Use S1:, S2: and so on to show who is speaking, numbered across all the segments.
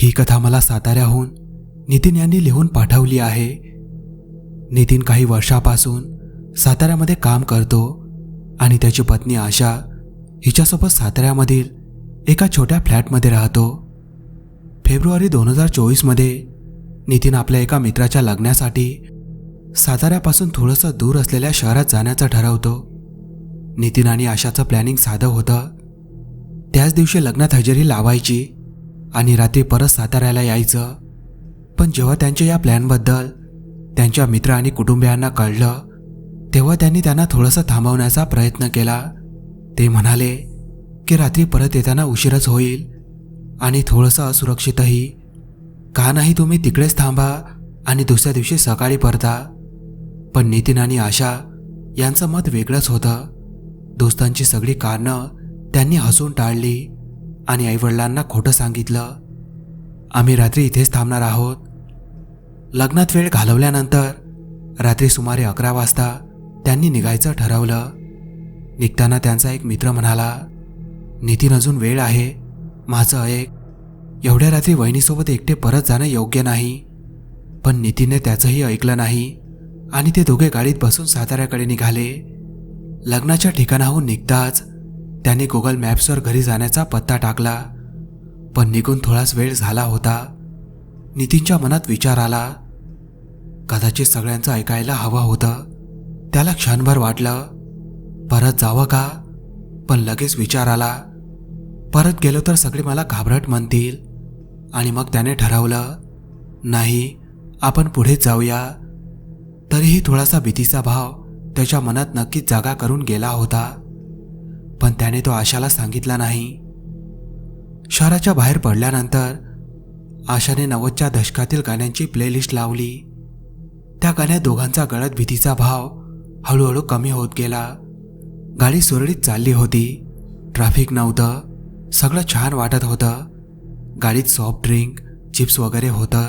S1: ही कथा मला साताऱ्याहून नितीन यांनी लिहून पाठवली आहे. नितीन काही वर्षापासून साताऱ्यामध्ये काम करतो आणि त्याची पत्नी आशा हिच्यासोबत साताऱ्यामधील एका छोट्या फ्लॅटमध्ये राहतो. फेब्रुवारी दोन हजार चोवीसमध्ये नितीन आपल्या एका मित्राच्या लग्नासाठी साताऱ्यापासून थोडंसं दूर असलेल्या शहरात जाण्याचं ठरवतो. नितीन आणि आशाचं प्लॅनिंग साधं होतं. त्याच दिवशी लग्नात हजेरी लावायची आणि रात्री परत साताऱ्याला यायचं. पण जेव्हा त्यांच्या या प्लॅनबद्दल त्यांच्या मित्र आणि कुटुंबियांना कळलं तेव्हा त्यांनी त्यांना थोडंसं थांबवण्याचा प्रयत्न केला. ते म्हणाले की रात्री परत येताना उशीरच होईल आणि थोडंसं असुरक्षितही. का नाही तुम्ही तिकडेच थांबा आणि दुसऱ्या दिवशी सकाळी परता. पण नितीन आणि आशा यांचं मत वेगळंच होतं. दोस्तांची सगळी कारणं त्यांनी हसून टाळली. आणि आईवडिलांना खोटं सांगितलं. आम्ही रात्री इथेच थांबणार आहोत. लग्नात वेळ घालवल्यानंतर रात्री सुमारे अकरा वाजता त्यांनी निघायचं ठरवलं. निघताना त्यांचा एक मित्र म्हणाला नितीन अजून वेळ आहे. माझं ऐक. एवढ्या रात्री वहिनीसोबत एकटे परत जाणं योग्य नाही. पण नितीनने त्याचंही ऐकलं नाही आणि ते दोघे गाडीत बसून साताऱ्याकडे निघाले. लग्नाच्या ठिकाणाहून निघताच त्याने गुगल मॅप्सवर घरी जाण्याचा पत्ता टाकला. पण निघून थोडाच वेळ झाला होता. नितीनच्या मनात विचार आला. कदाचित सगळ्यांचं ऐकायला हवं होतं. त्याला क्षणभर वाटलं. परत जावं का? पण लगेच विचार आला. परत गेलो तर सगळे मला घाबरट म्हणतील. आणि मग त्याने ठरवलं नाही आपण पुढेच जाऊया. तरीही थोडासा भीतीचा भाव त्याच्या मनात नक्कीच जागा करून गेला होता. पण त्याने तो आशाला सांगितला नाही. शहराच्या बाहेर पडल्यानंतर आशाने नव्वदच्या दशकातील गाण्यांची प्लेलिस्ट लावली. त्या गाण्यात दोघांचा गळत भीतीचा भाव हळूहळू कमी होत गेला. गाडी सुरळीत चालली होती. ट्रॅफिक नव्हतं. सगळं छान वाटत होतं. गाडीत सॉफ्ट ड्रिंक चिप्स वगैरे होतं.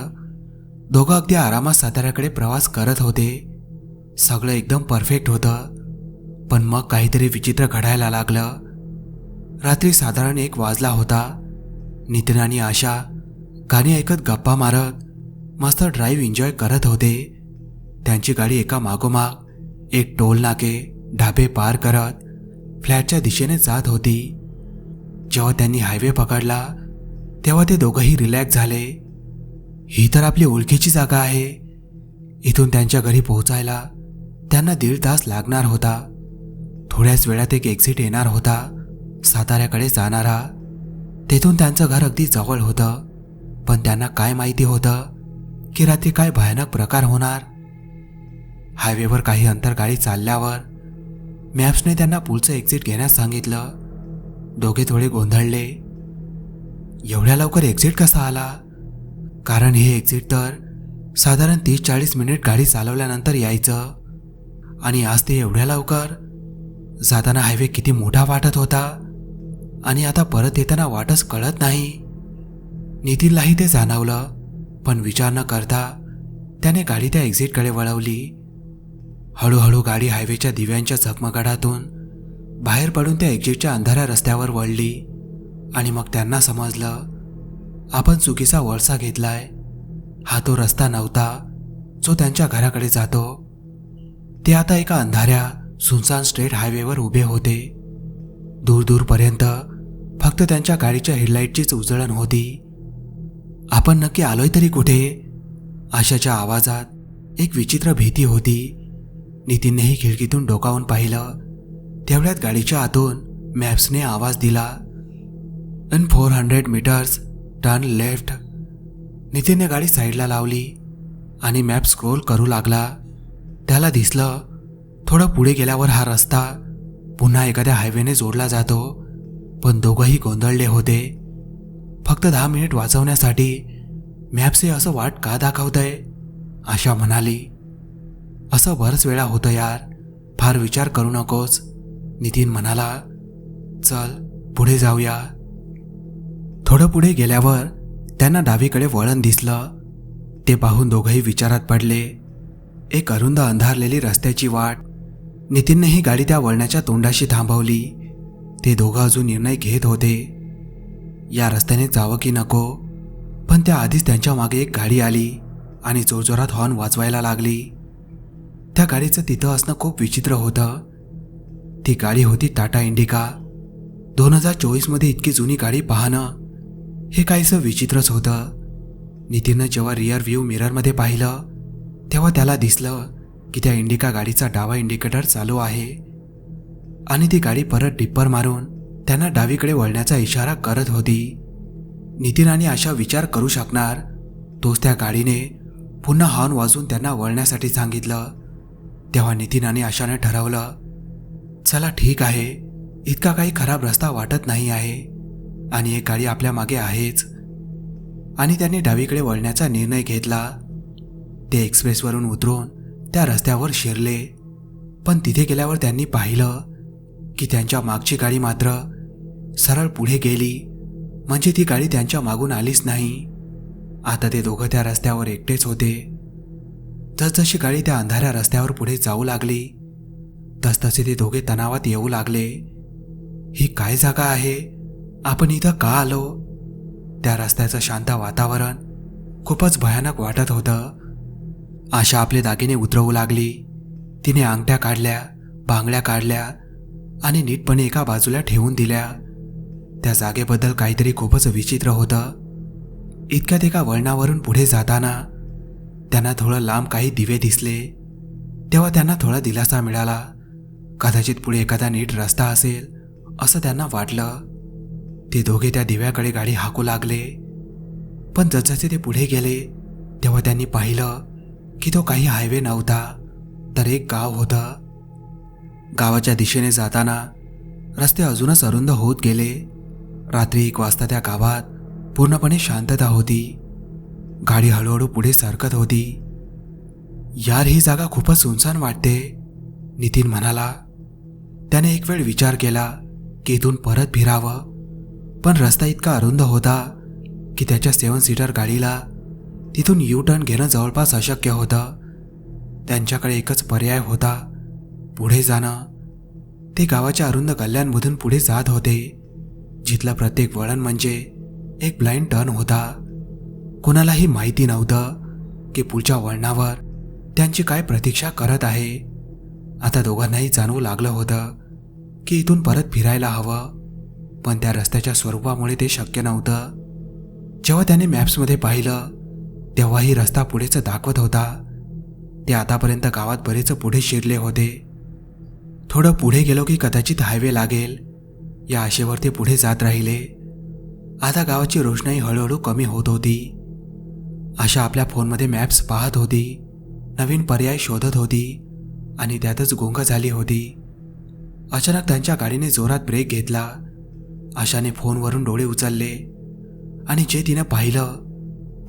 S1: दोघं अगदी आरामात साताऱ्याकडे प्रवास करत होते. सगळं एकदम परफेक्ट होतं. पण मग काहीतरी विचित्र घडायला लागलं. रात्री साधारण एक वाजला होता. नितीन आणि आशा गाणी ऐकत गप्पा मारत मस्त ड्राईव्ह एन्जॉय करत होते. त्यांची गाडी एका मागोमाग एक टोल नाके ढाबे पार करत फ्लॅटच्या दिशेने जात होती. जेव्हा त्यांनी हायवे पकडला तेव्हा ते दोघंही रिलॅक्स झाले. ही तर आपली ओळखीची जागा आहे. इथून त्यांच्या घरी पोहोचायला त्यांना दीड तास लागणार होता. थोड्याच वेळात एक एक्झिट येणार होता. साताऱ्याकडे जाणारा. तेथून त्यांचं घर अगदी जवळ होतं. पण त्यांना काय माहिती होतं? की रात्री काय भयानक प्रकार होणार? हायवेवर काही अंतर गाडी चालल्यावर मॅप्सने त्यांना पुढचं एक्झिट घेण्यास सांगितलं. दोघे थोडे गोंधळले. एवढ्या लवकर एक्झिट कसा आला? कारण हे एक्झिट तर साधारण तीस चाळीस मिनिट गाडी चालवल्यानंतर यायचं. आणि आज ते एवढ्या लवकर? जाताना हायवे किती मोठा वाटत होता? आणि आता परत येताना वाटच कळत नाही. नितीनलाही ते जाणवलं पण विचार न करता त्याने गाडी त्या एक्झिटकडे वळवली. हळूहळू गाडी हायवेच्या दिव्यांच्या झगमगाटातून बाहेर पडून त्या एक्झिटच्या अंधाऱ्या रस्त्यावर वळली. आणि मग त्यांना समजलं आपण चुकीचा वळसा घेतलाय. हा तो रस्ता नव्हता जो त्यांच्या घराकडे जातो. ते आता एका अंधाऱ्या सुनसान स्ट्रेट हायवेवर उभे होते. दूर दूरपर्यंत फक्त त्यांच्या गाडीच्या हेडलाईटचीच उजळण होती. आपण नक्की आलोय तरी कुठे? आशाच्या आवाजात एक विचित्र भीती होती. नितीननेही खिडकीतून डोकावून पाहिलं. तेवढ्यात गाडीच्या आतून मॅप्सने आवाज दिला. In four hundred metres turn left. नितीनने गाडी साईडला लावली आणि मॅप स्क्रोल करू लागला. त्याला दिसलं थोडं पुढे गेल्यावर हा रस्ता पुन्हा एखाद्या हायवेने जोडला जातो पण दोघंही गोंधळले होते. फक्त दहा मिनिट वाचवण्यासाठी मॅप्स हे असं वाट का दाखवतंय? आशा म्हणाली. असं बरंच वेळा होतं यार फार विचार करू नकोस. नितीन म्हणाला चल पुढे जाऊया. थोडं पुढे गेल्यावर त्यांना डावीकडे वळण दिसलं. ते पाहून दोघंही विचारात पडले. एक अरुंद अंधारलेली रस्त्याची वाट नितीननेही गाडी त्या वळणाच्या तोंडाशी थांबवली. ते दोघं अजून निर्णय घेत होते. या रस्त्याने जावं की नको पण त्या आधीच त्यांच्या मागे एक गाडी आली आणि जोरजोरात हॉर्न वाजवायला लागली. त्या गाडीचं तिथं असणं खूप विचित्र होतं. ती गाडी होती टाटा इंडिका. दोन हजार चोवीसमध्ये इतकी जुनी गाडी पाहणं हे काहीसं विचित्रच होतं. नितीननं जेव्हा रिअर व्ह्यू मिररमध्ये पाहिलं तेव्हा त्याला दिसलं की त्या इंडिका गाडीचा डावा इंडिकेटर चालू आहे. आणि ती गाडी परत डिप्पर मारून त्यांना डावीकडे वळण्याचा इशारा करत होती. नितीन आणि आशा विचार करू शकणार. तोच त्या गाडीने पुन्हा हॉर्न वाजून त्यांना वळण्यासाठी सांगितलं. तेव्हा नितीन आणि आशाने ठरवलं चला ठीक आहे. इतका काही खराब रस्ता वाटत नाही आहे. आणि एक गाडी आपल्या मागे आहेच. आणि त्यांनी डावीकडे वळण्याचा निर्णय घेतला. ते एक्सप्रेसवरून उतरून त्या रस्त्यावर शिरले. पण तिथे गेल्यावर त्यांनी पाहिलं की त्यांच्या मागची गाडी मात्र सरळ पुढे गेली. म्हणजे ती गाडी त्यांच्या मागून आलीच नाही. आता ते दोघं त्या रस्त्यावर एकटेच होते. जसजशी गाडी त्या अंधाऱ्या रस्त्यावर पुढे जाऊ लागली तसतसे ते दोघे तणावात येऊ लागले. ही काय जागा आहे? आपण इथं का आलो? त्या रस्त्याचं शांत वातावरण खूपच भयानक वाटत होतं. आशा आपले दागिने उतरवू लागली. तिने अंगठ्या काढल्या बांगड्या काढल्या आणि नीटपणे एका बाजूला ठेवून दिल्या. त्या जागेबद्दल काहीतरी खूपच विचित्र होतं. इतक्यात एका वळणावरून पुढे जाताना त्यांना थोडं लांब काही दिवे दिसले. तेव्हा त्यांना थोडा दिलासा मिळाला. कदाचित पुढे एखादा नीट रस्ता असेल असं त्यांना वाटलं. ते दोघे त्या दिव्याकडे गाडी हाकू लागले. पण जसजसे ते पुढे गेले तेव्हा त्यांनी पाहिलं की तो काही हायवे नव्हता तर एक गाव होतं. गावाच्या दिशेने जाताना रस्ते अजूनच अरुंद होत गेले. रात्री एक वाजता त्या गावात पूर्णपणे शांतता होती. गाडी हळूहळू पुढे सरकत होती. यार ही जागा खूपच सुनसान वाटते नितीन म्हणाला. त्याने एक वेळ विचार केला की इथून परत फिरावं. पण रस्ता इतका अरुंद होता की त्याच्या सेवन सीटर गाडीला तिथून यू टर्न घेणं जवळपास अशक्य होतं. त्यांच्याकडे एकच पर्याय होता पुढे जाणं. ते गावाच्या अरुंद गल्ल्यांमधून पुढे जात होते जिथलं प्रत्येक वळण म्हणजे एक ब्लाइंड टर्न होता. कोणालाही माहिती नव्हतं की पुढच्या वळणावर त्यांची काय प्रतीक्षा करत आहे. आता दोघांनाही जाणवू लागलं होतं की इथून परत फिरायला हवं पण त्या रस्त्याच्या स्वरूपामुळे ते शक्य नव्हतं. जेव्हा त्याने मॅप्समध्ये पाहिलं तेव्हाही रस्ता पुढेच दाखवत होता. ते आतापर्यंत गावात बरेच पुढे शिरले होते. थोडं पुढे गेलो की कदाचित हायवे लागेल. या आशेवर ते पुढे जात राहिले. आता गावाची रोषणाई हळूहळू कमी होत होती. आशा आपल्या फोनमध्ये मॅप्स पाहत होती. नवीन पर्याय शोधत होती आणि त्यातच गोंग झाली होती. अचानक त्यांच्या गाडीने जोरात ब्रेक घेतला. आशाने फोनवरून डोळे उचलले आणि जे तिनं पाहिलं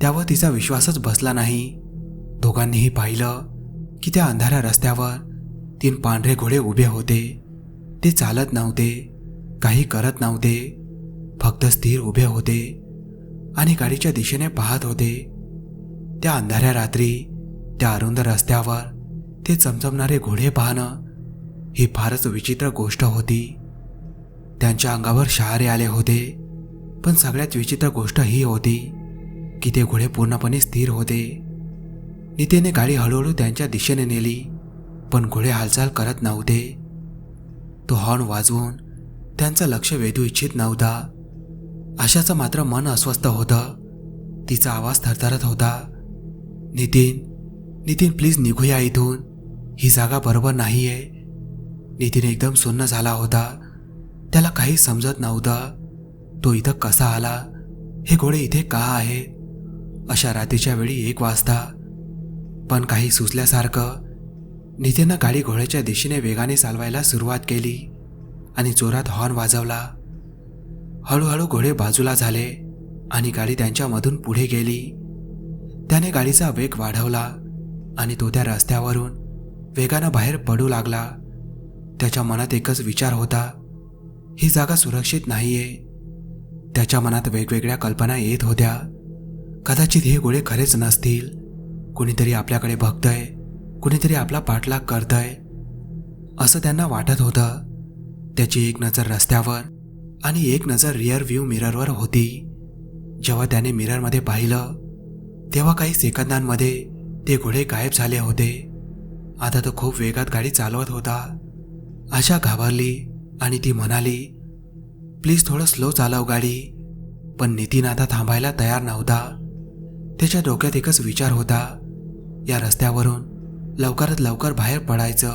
S1: त्यावर तिचा विश्वासच बसला नाही. दोघांनीही पाहिलं की त्या अंधाऱ्या रस्त्यावर तीन पांढरे घोडे उभे होते. ते चालत नव्हते काही करत नव्हते. फक्त स्थिर उभे होते आणि गाडीच्या दिशेने पाहत होते. त्या अंधाऱ्या रात्री त्या अरुंद रस्त्यावर ते चमचमणारे घोडे पाहणं ही फारच विचित्र गोष्ट होती. त्यांच्या अंगावर शहारे आले होते पण सगळ्यात विचित्र गोष्ट ही होती की ते घोडे पूर्णपणे स्थिर होते. नितीने गाडी हळूहळू त्यांच्या दिशेने नेली पण घोडे हालचाल करत नव्हते. तो हॉर्न वाजवून त्यांचं लक्ष वेधू इच्छित नव्हता. आशाचं मात्र मन अस्वस्थ होतं. तिचा आवाज थरथरत होता. नितीन नितीन प्लीज निघूया इथून. ही जागा बरोबर नाही आहे नितीन एकदम सुन्न झाला होता. त्याला काही समजत नव्हतं. तो इथं कसा आला? हे घोडे इथे का आहे? अशा रात्रीच्या वेळी एक वाजता. पण काही सुचल्यासारखं नितीनं गाडी घोड्याच्या दिशेने वेगाने चालवायला सुरुवात केली आणि जोरात हॉर्न वाजवला. हळूहळू घोडे बाजूला झाले आणि गाडी त्यांच्यामधून पुढे गेली. त्याने गाडीचा वेग वाढवला आणि तो त्या रस्त्यावरून वेगानं बाहेर पडू लागला. त्याच्या मनात एकच विचार होता ही जागा सुरक्षित नाहीये. त्याच्या मनात वेगवेगळ्या कल्पना येत होत्या. कदाचित हे गोळे खरेच नसतील. कुणीतरी आपल्याकडे बघतंय कुणीतरी आपला पाठलाग करतंय असं त्यांना वाटत होतं. त्याची एक नजर रस्त्यावर आणि एक नजर रिअर व्ह्यू मिररवर होती. जेव्हा त्याने मिररमध्ये पाहिलं तेव्हा काही सेकंदांमध्ये ते घोडे गायब झाले होते. आता तो खूप वेगात गाडी चालवत होता. आशा घाबरली आणि ती म्हणाली प्लीज थोडं स्लो चालव गाडी. पण नितीन आता थांबायला तयार नव्हता. त्याच्या डोक्यात एकच विचार होता. या रस्त्यावरून लवकरात लवकर बाहेर पडायचं.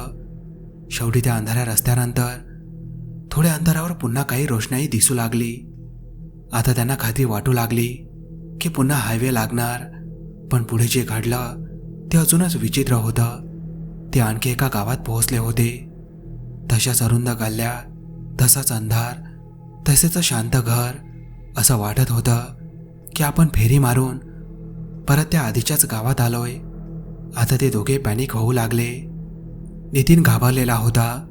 S1: शेवटी त्या अंधाऱ्या रस्त्यानंतर थोड्या अंतरावर पुन्हा काही रोषणाई दिसू लागली. आता त्यांना खात्री वाटू लागली की पुन्हा हायवे लागणार. पण पुढे जे घडलं ते अजूनच विचित्र होतं. ते आणखी एका गावात पोहोचले होते. तशाच अरुंद गल्ल्या तसाच अंधार तसेच शांत घर असं वाटत होतं की आपण फेरी मारून परत त्या आधीच्याच गावात आलोय. आता ते दोघे पॅनिक होऊ लागले. नितीन घाबरलेला होता.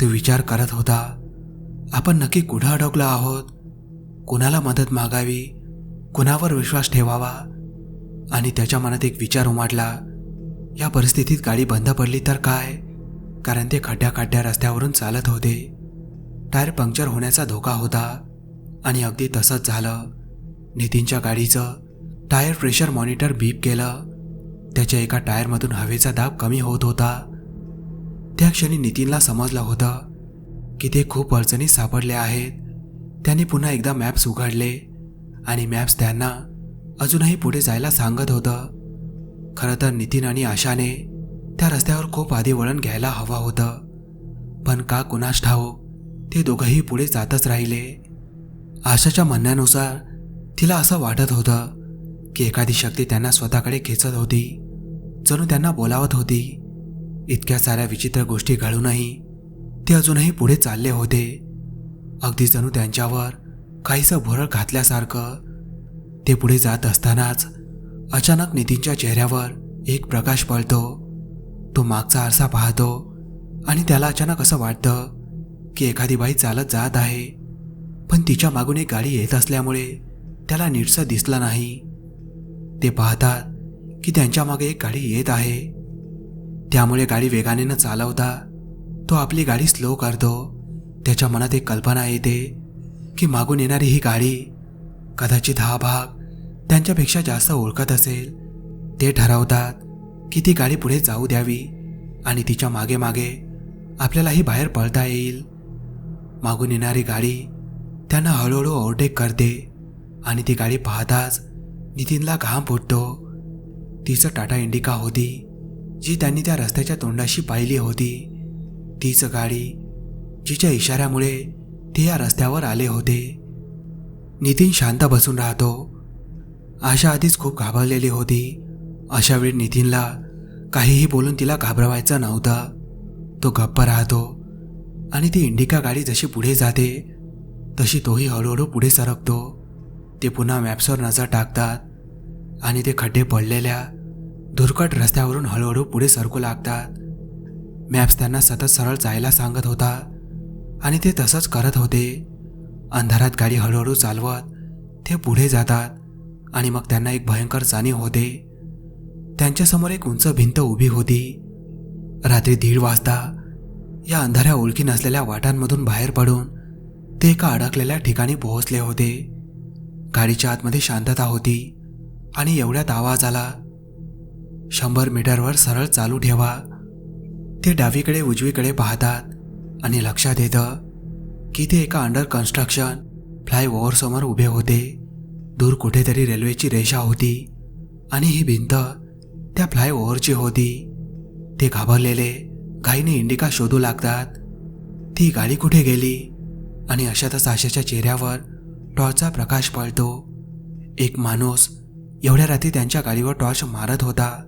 S1: तो विचार करत होता आपण नक्की कुठं अडकलो आहोत? कुणाला मदत मागावी? कुणावर विश्वास ठेवावा? आणि त्याच्या मनात एक विचार उमाटला या परिस्थितीत गाडी बंद पडली तर काय? कारण ते खड्ड्या खड्ड्या रस्त्यावरून चालत होते. टायर पंक्चर होण्याचा धोका होता. आणि अगदी तसंच झालं. नितीनच्या गाडीचं टायर प्रेशर मॉनिटर बीप केलं. त्याच्या एका टायरमधून हवेचा दाब कमी होत होता. त्या क्षणी नितीनला समजलं होतं की ते खूप अडचणीत सापडले आहेत. त्यांनी पुन्हा एकदा मॅप्स उघडले आणि मॅप्स त्यांना अजूनही पुढे जायला सांगत होतं. खरं तर नितीन आणि आशाने त्या रस्त्यावर खूप आधी वळण घ्यायला हवं होतं. पण का कुणास ठाऊक ते दोघंही पुढे जातच राहिले. आशाच्या म्हणण्यानुसार तिला असं वाटत होतं की एखादी शक्ती त्यांना स्वतःकडे खेचत होती. जणू त्यांना बोलावत होती. इतक्या साऱ्या विचित्र गोष्टी घडूनही ते अजूनही पुढे चालले होते. अगदी जणू त्यांच्यावर काहीसं भुरळ घातल्यासारखं. ते पुढे जात असतानाच अचानक नितीनच्या चेहऱ्यावर एक प्रकाश पडतो तो मागचा आरसा पाहतो आणि त्याला अचानक असं वाटतं की एखादी बाई चालत जात आहे. पण तिच्या मागून एक गाडी येत असल्यामुळे त्याला नीटसं दिसलं नाही. ते पाहतात की त्यांच्या मागे एक गाडी येत आहे. त्यामुळे गाडी वेगाने न चालवता तो आपली गाडी स्लो करतो. त्याच्या मनात एक कल्पना येते की मागून येणारी ही गाडी कदाचित हा भाग त्यांच्यापेक्षा जास्त ओळखत असेल. ते ठरवतात की ती गाडी पुढे जाऊ द्यावी आणि तिच्यामागे मागे आपल्यालाही बाहेर पळता येईल. मागून येणारी गाडी त्यांना हळूहळू ओव्हरटेक करते आणि ती गाडी पाहताच नितीनला घाम फुटतो. तिचं टाटा इंडिका होती जी त्यांनी त्या रस्त्याच्या तोंडाशी पाहिली होती. तीच गाडी जिच्या इशाऱ्यामुळे ते या रस्त्यावर आले होते. नितीन शांत बसून राहतो. आशा आधीच खूप घाबरलेली होती. अशा वेळी नितीनला काहीही बोलून तिला घाबरवायचं नव्हतं. तो गप्प राहतो आणि ती इंडिका गाडी जशी पुढे जाते तशी तोही हळूहळू पुढे सरकतो. ते पुन्हा मॅप्सवर नजर टाकतात आणि ते खड्डे पडलेल्या धुरकट रस्त्यावरून हळूहळू पुढे सरकू लागतात. मॅप्स त्यांना सतत सरळ जायला सांगत होता आणि ते तसंच करत होते. अंधारात गाडी हळूहळू चालवत ते पुढे जातात आणि मग त्यांना एक भयंकर जाणीव होते. त्यांच्यासमोर एक उंच भिंत उभी होती. रात्री दीड वाजता या अंधाऱ्या ओळखी नसलेल्या वाटांमधून बाहेर पडून ते एका अडकलेल्या ठिकाणी पोहोचले होते. गाडीच्या आतमध्ये शांतता होती आणि एवढ्यात आवाज आला शंभर मीटरवर सरळ चालू ठेवा. ते डावीकडे उजवीकडे पाहतात आणि लक्षात येतं की ते एका अंडर कन्स्ट्रक्शन फ्लायओव्हरसमोर उभे होते. दूर कुठेतरी रेल्वेची रेषा होती आणि ही भिंत त्या फ्लायओव्हरची होती. ते घाबरलेले घाईने इंडिका शोधू लागतात. ती गाडी कुठे गेली? आणि अशातच आशाच्या चेहऱ्यावर टॉर्चचा प्रकाश पळतो. एक माणूस एवढ्या रात्री त्यांच्या गाडीवर टॉर्च मारत होता.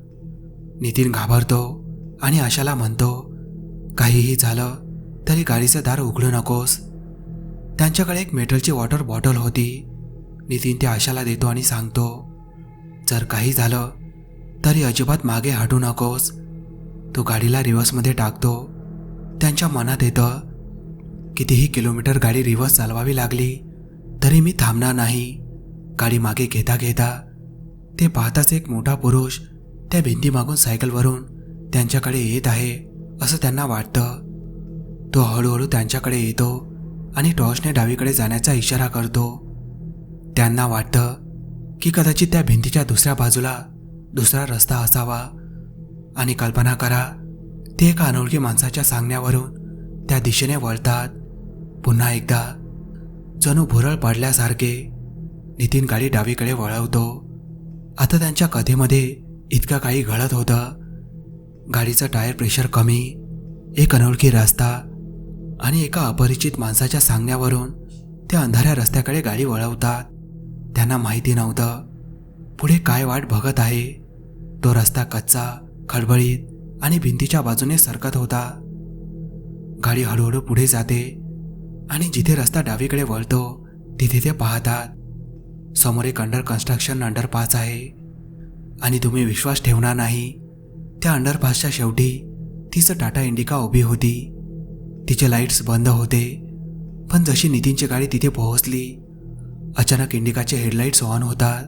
S1: नितीन घाबरतो आणि आशाला म्हणतो काहीही झालं तरी गाडीचं दार उघडू नकोस. त्यांच्याकडे एक मेटलची वॉटर बॉटल होती. नितीन त्या आशाला देतो आणि सांगतो जर काही झालं तरी अजिबात मागे हटू नकोस. तो गाडीला रिव्हर्समध्ये टाकतो. त्यांच्या मनात येतं कितीही किलोमीटर गाडी रिव्हर्स चालवावी लागली तरी मी थांबणार नाही. गाडी मागे घेता घेता ते पाहताच एक मोठा पुरुष त्या भिंतीमागून सायकलवरून त्यांच्याकडे येत आहे असं त्यांना वाटतं. तो हळूहळू त्यांच्याकडे येतो आणि टॉर्चने डावीकडे जाण्याचा इशारा करतो. त्यांना वाटतं की कदाचित त्या भिंतीच्या दुसऱ्या बाजूला दुसरा रस्ता असावा. आणि कल्पना करा ते एका अनोळखी माणसाच्या सांगण्यावरून त्या दिशेने वळतात. पुन्हा एकदा जणू भुरळ पडल्यासारखे नितीन गाडी डावीकडे वळवतो. आता त्यांच्या कथेमध्ये इतकं काही घडत होतं. गाडीचं टायर प्रेशर कमी एक अनोळखी रस्ता आणि एका अपरिचित माणसाच्या सांगण्यावरून त्या अंधाऱ्या रस्त्याकडे गाडी वळवतात. त्यांना माहिती नव्हतं पुढे काय वाट बघत आहे. तो रस्ता कच्चा खडबडीत आणि भिंतीच्या बाजूने सरकत होता. गाडी हळूहळू पुढे जाते. आणि जिथे रस्ता डावीकडे वळतो तिथे ते पाहतात. समोर एक अंडर कन्स्ट्रक्शन अंडरपास आहे. आणि तुम्ही विश्वास ठेवणार नाही त्या अंडरपासच्या शेवटी तीच टाटा इंडिका उभी होती. तिचे लाईट्स बंद होते पण जशी नितीनची गाडी तिथे पोहोचली अचानक इंडिकाचे हेडलाईट्स ऑन होतात.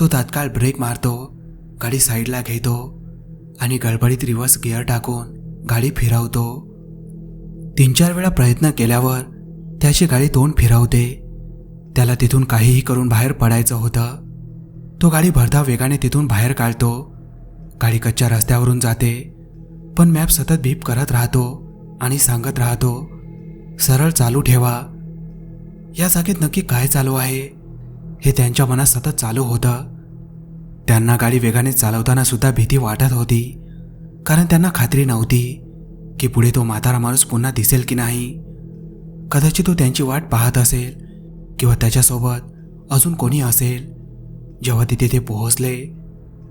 S1: तो तात्काळ ब्रेक मारतो गाडी साईडला घेतो आणि गडबडीत रिव्हर्स गिअर टाकून गाडी फिरवतो. तीन चार वेळा प्रयत्न केल्यावर त्याची गाडी तोंड फिरवते. त्याला तिथून काहीही करून बाहेर पडायचं होतं. तो गाडी भरधाव वेगाने तिथून बाहेर काढतो. गाडी कच्च्या रस्त्यावरून जाते. पण मॅप सतत बीप करत राहतो आणि सांगत राहतो सरळ चालू ठेवा. या जागेत नक्की काय चालू आहे? हे त्यांच्या मनात सतत चालू होतं. त्यांना गाडी वेगाने चालवताना सुद्धा भीती वाटत होती. कारण त्यांना खात्री नव्हती की पुढे तो म्हातारा माणूस पुन्हा दिसेल की नाही. कदाचित तो त्यांची वाट पाहत असेल किंवा त्याच्यासोबत अजून कोणी असेल. जेव्हा ते तिथे पोहोचले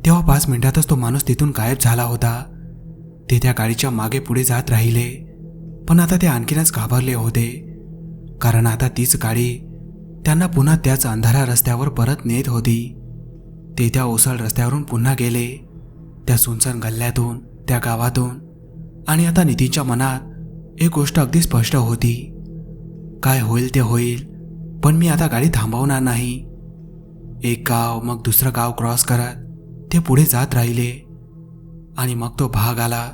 S1: तेव्हा पाच मिनिटातच तो माणूस तिथून गायब झाला होता. ते त्या गाडीच्या मागे पुढे जात राहिले पण आता ते आणखीनच घाबरले होते. कारण आता तीच गाडी त्यांना पुन्हा त्याच अंधारा रस्त्यावर परत नेत होती. ते त्या ओसळ रस्त्यावरून पुन्हा गेले त्या सुनसान गल्ल्यातून त्या गावातून. आणि आता नितीनच्या मनात एक गोष्ट अगदी स्पष्ट होती. काय होईल ते होईल. पण मी आता गाडी थांबवणार नाही. एक गाव मग दुसरं गाव क्रॉस करत ते पुढे जात राहिले. आणि मग तो भाग आला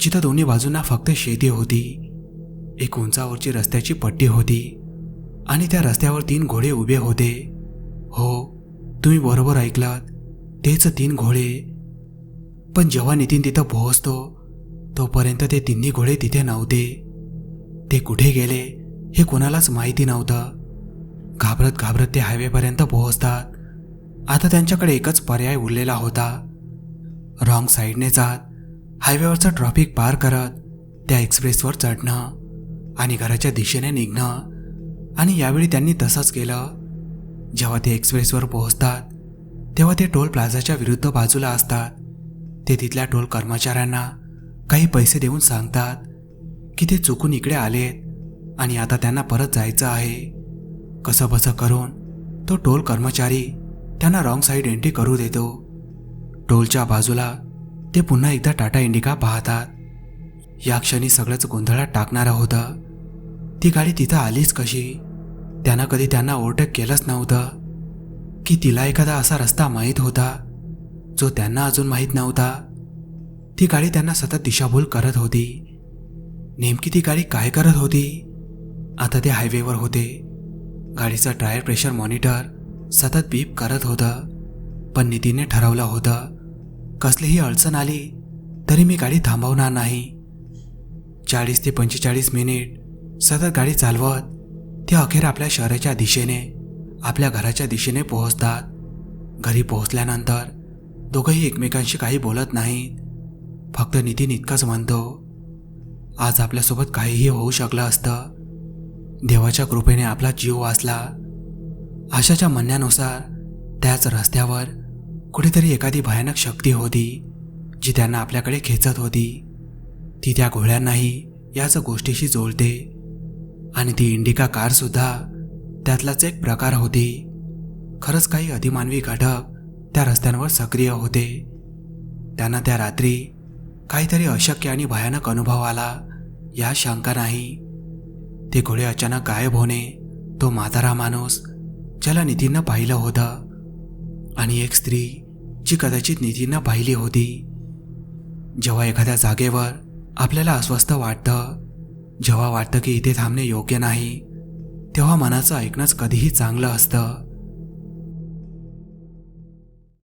S1: जिथं दोन्ही बाजूंना फक्त शेती होती. एक उंचावरची रस्त्याची पट्टी होती आणि त्या रस्त्यावर तीन घोडे उभे होते. हो तुम्ही बरोबर ऐकलात तेच तीन घोडे. पण जेव्हा नितीन तिथं पोहोचतो तोपर्यंत ते तिन्ही घोडे तिथे नव्हते. ते कुठे गेले? हे कोणालाच माहिती नव्हतं. घाबरत घाबरत ते हायवेपर्यंत पोहोचतात. आता त्यांच्याकडे एकच पर्याय उरलेला होता. रॉंग साईडने जात हायवेवरचं ट्रॉफिक पार करत त्या एक्सप्रेसवर चढणं आणि घराच्या दिशेने निघणं आणि यावेळी त्यांनी तसंच केलं. जेव्हा ते एक्सप्रेसवर पोहोचतात तेव्हा ते टोल प्लाझाच्या विरुद्ध बाजूला असतात. ते तिथल्या टोल कर्मचाऱ्यांना काही पैसे देऊन सांगतात की ते चुकून इकडे आलेत. आणि आता त्यांना परत जायचं आहे. कसं बसं करून तो टोल कर्मचारी त्यांना रॉंग साईड एंट्री करू देतो. टोलच्या बाजूला ते पुन्हा एकदा टाटा इंडिका पाहतात. या क्षणी सगळंच गोंधळात टाकणारं होतं ती गाडी तिथं आलीच कशी? त्यानं कधी त्यांना ओव्हरटेक केलंच नव्हतं. की तिला एखादा असा रस्ता माहीत होता जो त्यांना अजून माहीत नव्हता. ती गाडी त्यांना सतत दिशाभूल करत होती. नेमकी ती गाडी काय करत होती? आता ते हायवेवर होते. गाडीचं टायर प्रेशर मॉनिटर सतत बीप करत होतं. पण नितीनने ठरवलं होतं कसलीही अडचण आली तरी मी गाडी थांबवणार नाही. चाळीस ते पंचेचाळीस मिनिट सतत गाडी चालवत ते अखेर आपल्या शहराच्या दिशेने आपल्या घराच्या दिशेने पोहोचतात. घरी पोहोचल्यानंतर दोघंही एकमेकांशी काही बोलत नाहीत. फक्त नितीन इतकंच म्हणतो आज आपल्यासोबत काहीही होऊ शकलं असतं. देवाच्या कृपेने आपला जीव वाचला. आशाच्या म्हणण्यानुसार त्याच रस्त्यावर कुठेतरी एखादी भयानक शक्ती होती जी त्यांना आपल्याकडे खेचत होती. ती त्या घोड्यांनाही याच गोष्टीशी जोडते. आणि ती इंडिका कारसुद्धा त्यातलाच एक प्रकार होती. खरंच काही अधिमानवी घटक त्या रस्त्यांवर सक्रिय होते. त्यांना त्या रात्री काहीतरी अशक्य आणि भयानक अनुभव आला या शंका नाही. ते घोडे अचानक गायब होणे तो म्हातारा माणूस ज्याला नितीनं पाहिलं होतं आणि एक स्त्री जी कदाचित नितीनं पाहिली होती. जेव्हा एखाद्या जागेवर आपल्याला अस्वस्थ वाटतं जेव्हा वाटतं की इथे थांबणे योग्य नाही तेव्हा मनाचं ऐकणंच कधीही चांगलं असतं.